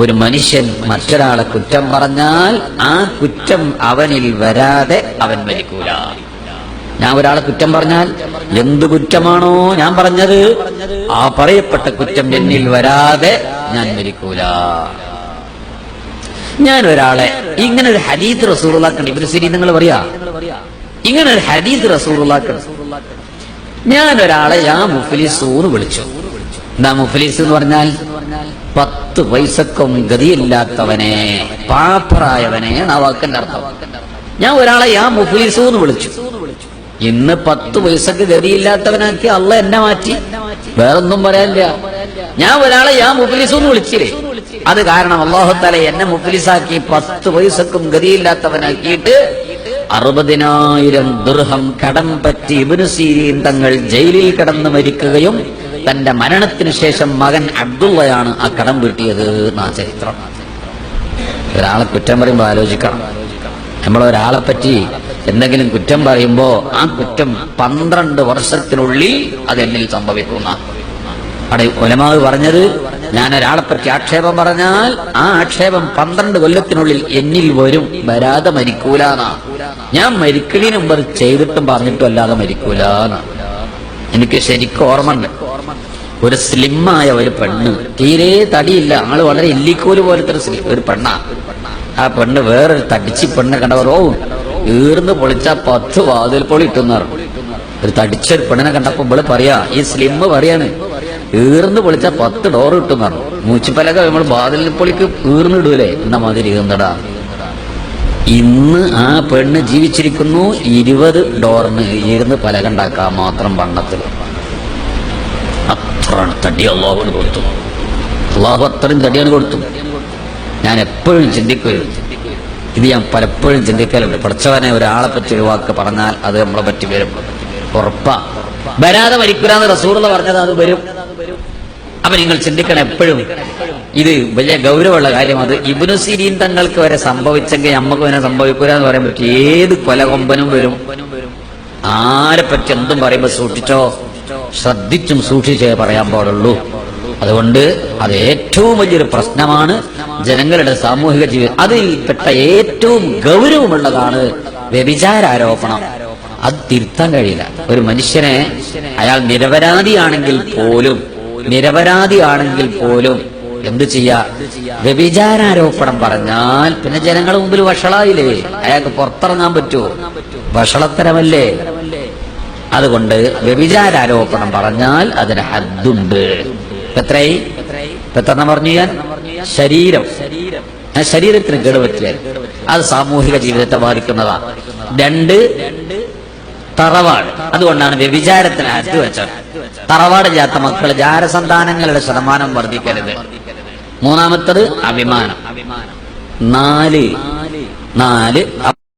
ഒരു മനുഷ്യൻ മറ്റൊരാളെ കുറ്റം പറഞ്ഞാൽ ആ കുറ്റം അവനിൽ വരാതെ അവൻ മരിക്കൂല. ഞാൻ ഒരാളെ കുറ്റം പറഞ്ഞാൽ എന്ത് കുറ്റമാണോ ഞാൻ പറഞ്ഞത്? ആ പറയപ്പെട്ട കുറ്റം എന്നിൽ വരാതെ ഞാൻ മരിക്കൂല. ഞാൻ ഒരാളെ ഇങ്ങനെ ഒരു ഹരീത് റസൂറുള്ളാക്കണ്ട് ഇവർ ശരി നിങ്ങൾ പറയാ? ഇങ്ങനെ ഒരു ഹരീത് റസൂറുള്ളാക്കണ്ട് ഞാൻ ഒരാളെ യാ മുഫ്ലിസൂന്ന് വിളിച്ചു. എന്താ മുഫ്ലിസ് എന്ന് പറഞ്ഞാൽ പത്ത് പൈസക്കും ഗതിയില്ലാത്തവനെ പാപ്പറായവനെ നവാക്കന്റെ വാക്കിന്റെ അർത്ഥം. ഞാൻ ഒരാളെ യാ മുഫ്ലിസു എന്ന് വിളിച്ചു. ഇന്ന് പത്ത് പൈസക്ക് ഗതിയില്ലാത്തവനാക്കി അള്ള എന്നെ മാറ്റി. വേറൊന്നും പറയാനില്ല. ഞാൻ ഒരാളെ യാ മുഫ്ലിസു എന്ന് വിളിച്ചില്ലേ? അത് കാരണം അള്ളാഹുത്താല എന്നെ മുഫ്ലിസാക്കി പത്ത് പൈസക്കും ഗതിയില്ലാത്തവനാക്കിയിട്ട് അറുപതിനായിരം ദുർഹം കടം പറ്റി ഇബ്നു സീരീൻ തങ്ങൾ ജയിലിൽ കിടന്ന് മരിക്കുകയും തന്റെ മരണത്തിന് ശേഷം മകൻ അബ്ദുള്ളയാണ് ആ കടം വീട്ടിയത് എന്നാ ചരിത്രം. ഒരാളെ കുറ്റം പറയുമ്പോൾ ആലോചിക്കണം. നമ്മൾ ഒരാളെ പറ്റി എന്തെങ്കിലും കുറ്റം പറയുമ്പോ ആ കുറ്റം പന്ത്രണ്ട് വർഷത്തിനുള്ളിൽ അത് എന്നിൽ സംഭവിക്കുന്ന. അവിടെ ഒലമാവ് പറഞ്ഞത് ഞാൻ ഒരാളെ പറ്റി ആക്ഷേപം പറഞ്ഞാൽ ആ ആക്ഷേപം പന്ത്രണ്ട് കൊല്ലത്തിനുള്ളിൽ എന്നിൽ വരും. വരാതെ മരിക്കൂലാന്നാ. ഞാൻ മരിക്കലിന് മുമ്പ് ചെയ്തിട്ടും പറഞ്ഞിട്ടും അല്ലാതെ മരിക്കൂലാന്നാ. എനിക്ക് ശരിക്കും ഓർമ്മയുണ്ട്. ഒരു സ്ലിമ്മായ ഒരു പെണ്ണ്. തീരെ തടിയില്ല. ആൾ വളരെ ഇല്ലിക്കോൽ പോലത്തെ ഒരു സ്ലിം ഒരു പെണ്ണാ. ആ പെണ്ണ് വേറൊരു തടിച്ച് പെണ്ണ് കണ്ടവർ ഓ ഈർന്ന് പൊളിച്ച പത്ത് വാതിൽ പൊളി ഒരു തടിച്ചൊരു പെണ്ണിനെ കണ്ടപ്പോ ഇവൾ പറയാ ഈ സ്ലിമ്മ് പറയാണ്. ഈർന്ന് പൊളിച്ച പത്ത് ഡോർ ഇട്ടുന്ന മൂച്ചിപ്പലക നമ്മൾ വാതിൽ പൊളിക്ക് ഈർന്നിടൂലേ എന്ന മാതിരി ഈർന്നടാ ഇന്ന് ആ പെണ്ണ് ജീവിച്ചിരിക്കുന്നു ഇരുപത് ഡോറിന് ഇരുന്ന് പലകണ്ടാക്കാൻ മാത്രം വണ്ണത്തിൽ അത്ര തടി അള്ളാഹുവിന് കൊടുത്തു. അള്ളാഹു അത്രയും തടിയാണ് കൊടുത്തു. ഞാൻ എപ്പോഴും ചിന്തിക്കുകയും ഇത് ഞാൻ പലപ്പോഴും ചിന്തിക്കലുണ്ട് പഠിച്ചവനെ ഒരാളെ പറ്റി ഒരു വാക്ക് പറഞ്ഞാൽ അത് നമ്മളെ പറ്റി വരും. ഉറപ്പാ. വരാതെ മരിക്കൂലെന്ന് റസൂർന്ന് പറഞ്ഞത് അത് വരും. അപ്പൊ നിങ്ങൾ ചിന്തിക്കണം എപ്പോഴും. ഇത് വലിയ ഗൗരവമുള്ള കാര്യം അത്. ഇബിനു സിരീൻ തങ്ങൾക്ക് വരെ സംഭവിച്ചെങ്കിൽ നമുക്ക് വരെ സംഭവിക്കൂല എന്ന് പറയാൻ പറ്റും ഏത് കൊലകൊമ്പനും വരും. ആരെ പറ്റി എന്തും പറയുമ്പോ സൂക്ഷിച്ചോ? ശ്രദ്ധിച്ചും സൂക്ഷിച്ചേ പറയാൻ പാടുള്ളൂ. അതുകൊണ്ട് അത് ഏറ്റവും വലിയൊരു പ്രശ്നമാണ് ജനങ്ങളുടെ സാമൂഹിക ജീവിതം അതിൽപ്പെട്ട ഏറ്റവും ഗൗരവമുള്ളതാണ് വ്യഭിചാരോപണം അത് തിരുത്താൻ കഴിയില്ല. ഒരു മനുഷ്യനെ അയാൾ നിരപരാധിയാണെങ്കിൽ പോലും നിരപരാധിയാണെങ്കിൽ പോലും എന്ത് ചെയ്യാ? വ്യഭിചാരോപണം പറഞ്ഞാൽ പിന്നെ ജനങ്ങളുടെ മുമ്പിൽ വഷളായില്ലേ? അയാൾക്ക് പുറത്തിറങ്ങാൻ പറ്റുമോ? വഷളത്തരമല്ലേ? അതുകൊണ്ട് വ്യഭിചാരോപണം പറഞ്ഞാൽ അതിന് ഹദ്ദുണ്ട്. എത്രയായി? ഇപ്പൊ എത്ര പറഞ്ഞു ഞാൻ? ശരീരം. ആ ശരീരത്തിന് കേടുപറ്റിയാൽ അത് സാമൂഹിക ജീവിതത്തെ ബാധിക്കുന്നതാണ് രണ്ട് തറവാട്. അതുകൊണ്ടാണ് വ്യഭിചാരത്തിന് ഹദ്ദ് വെച്ചത്. തറവാട് തറവാടില്ലാത്ത മക്കൾ ജാരസന്താനങ്ങളുടെ ശതമാനം വർദ്ധിക്കരുത്. മൂന്നാമത്തത് അഭിമാനം. നാല്. നാല്.